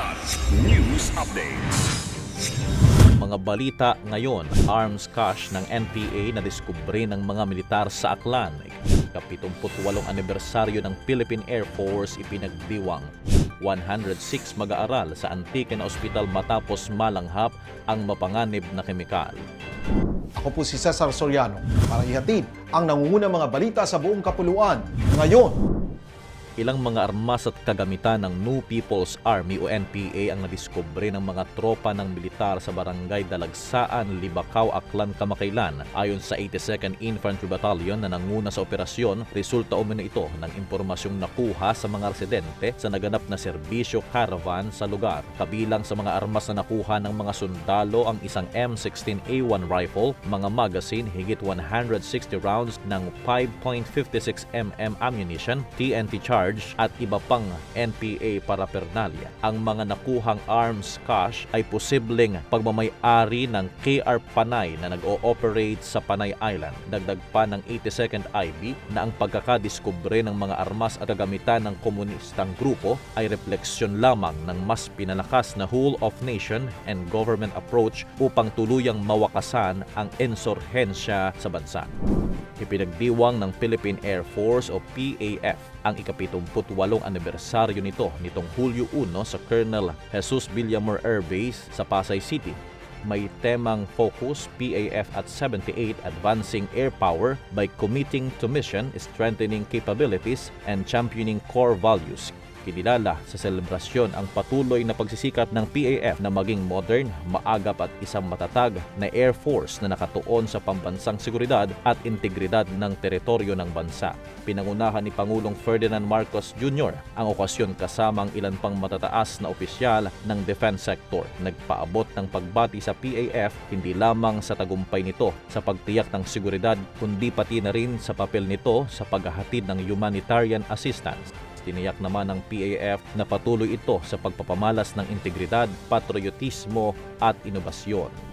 Ulat News Updates. Mga balita ngayon, arms cache ng NPA na diskubre ng mga militar sa Aklan. Kapitumputwalong anibersaryo ng Philippine Air Force ipinagdiwang. 106 mag-aaral sa antique na ospital matapos malanghap ang mapanganib na kemikal. Ako po si Cesar Soriano para ihatid ang nangungunang mga balita sa buong kapuluan. Ngayon, Ilang mga armas at kagamitan ng New People's Army o NPA ang nadiskubre ng mga tropa ng militar sa barangay Dalagsaan, Libakaw, Aklan, Kamakailan. Ayon sa 82nd Infantry Battalion na nanguna sa operasyon, resulta umano ito ng impormasyong nakuha sa mga residente sa naganap na serbisyo caravan sa lugar. Kabilang sa mga armas na nakuha ng mga sundalo ang isang M16A1 rifle, mga magazine higit 160 rounds ng 5.56 mm ammunition, TNT charge at iba pang NPA paraphernalia. Ang mga nakuhang arms cache ay posibleng pagmamayari ng KR Panay na nag-ooperate sa Panay Island. Dagdag pa ng 82nd IB na ang pagkakadiskubre ng mga armas at kagamitan ng komunistang grupo ay refleksyon lamang ng mas pinalakas na whole of nation and government approach upang tuluyang mawakasan ang insurhensya sa bansa. Ipinagdiwang ng Philippine Air Force o PAF ang ikapitumputwalong anibersaryo nito nitong Hulyo 1 sa Colonel Jesus Villamor Air Base sa Pasay City. May temang focus PAF at 78 Advancing Air Power by committing to mission, strengthening capabilities, and championing core values Kinilala sa selebrasyon ang patuloy na pagsisikap ng PAF na maging modern, maagap at isang matatag na Air Force na nakatuon sa pambansang seguridad at integridad ng teritoryo ng bansa. Pinangunahan ni Pangulong Ferdinand Marcos Jr. ang okasyon kasamang ilan pang matataas na opisyal ng defense sector. Nagpaabot ng pagbati sa PAF hindi lamang sa tagumpay nito sa pagtiyak ng seguridad kundi pati na rin sa papel nito sa paghahatid ng humanitarian assistance Tiniyak naman ng PAF na patuloy ito sa pagpapamalas ng integridad, patriotismo at inobasyon.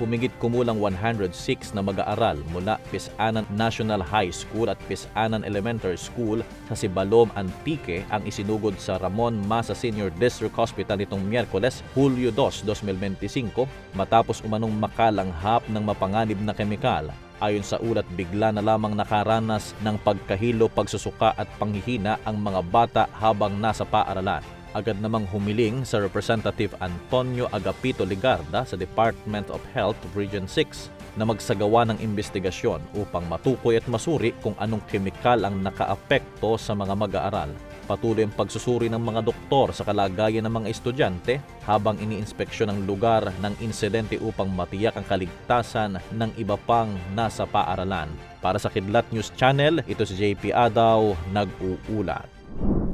Humigit kumulang 106 na mag-aaral mula Pisanan National High School at Pisanan Elementary School sa Sibalom, Antique ang isinugod sa Ramon Masa Senior District Hospital nitong Miyerkules, Hulyo 2, 2025 matapos umanong makalanghap ng mapanganib na kemikal Ayon sa ulat, bigla na lamang nakaranas ng pagkahilo, pagsusuka at panghihina ang mga bata habang nasa paaralan. Agad namang humiling sa Representative Antonio Agapito Ligarda sa Department of Health Region 6 na magsagawa ng investigasyon upang matukoy at masuri kung anong kemikal ang nakaapekto sa mga mag-aaral. Patuloy ang pagsusuri ng mga doktor sa kalagayan ng mga estudyante habang iniinspeksyon ang lugar ng insidente upang matiyak ang kaligtasan ng iba pang nasa paaralan. Para sa Kidlat News Channel, ito si JP Adaw, nag-uulat.